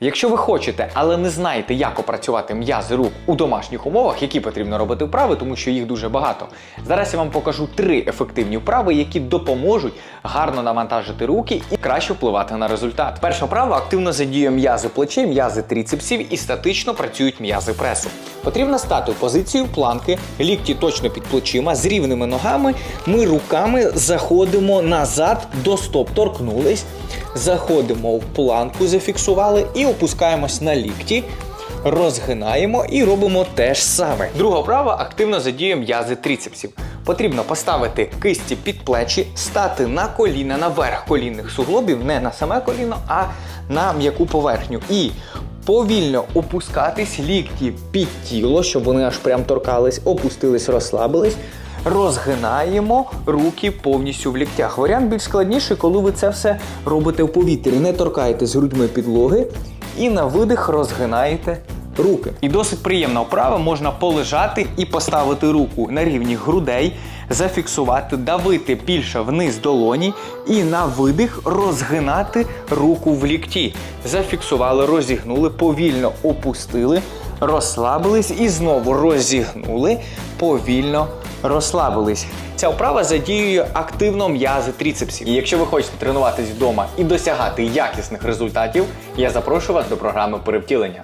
Якщо ви хочете, але не знаєте, як опрацювати м'язи рук у домашніх умовах, які потрібно робити вправи, тому що їх дуже багато. Зараз я вам покажу три ефективні вправи, які допоможуть гарно навантажити руки і краще впливати на результат. Перша вправа активно задіює м'язи плечей, м'язи трицепсів і статично працюють м'язи пресу. Потрібно стати в позицію планки, лікті точно під плечима, з рівними ногами. Ми руками заходимо назад до стоп, торкнулись, заходимо в планку, зафіксували і опускаємось на лікті. Розгинаємо і робимо те ж саме. Друга вправа активно задіює м'язи трицепсів. Потрібно поставити кисті під плечі, стати на коліна, наверх колінних суглобів, не на саме коліно, а на м'яку поверхню. І повільно опускатись лікті під тіло, щоб вони аж прям торкались, опустились, розслабились. Розгинаємо руки повністю в ліктях. Варіант більш складніший, коли ви це все робите в повітрі. Не торкаєтесь грудьми підлоги і на видих розгинаєте руки. І досить приємна вправа, можна полежати і поставити руку на рівні грудей, зафіксувати, давити більше вниз долоні і на видих розгинати руку в лікті. Зафіксували, розігнули, повільно опустили, розслабились і знову розігнули, повільно розслабились. Ця вправа задіює активно м'язи трицепсів. І якщо ви хочете тренуватись вдома і досягати якісних результатів, я запрошую вас до програми перевтілення.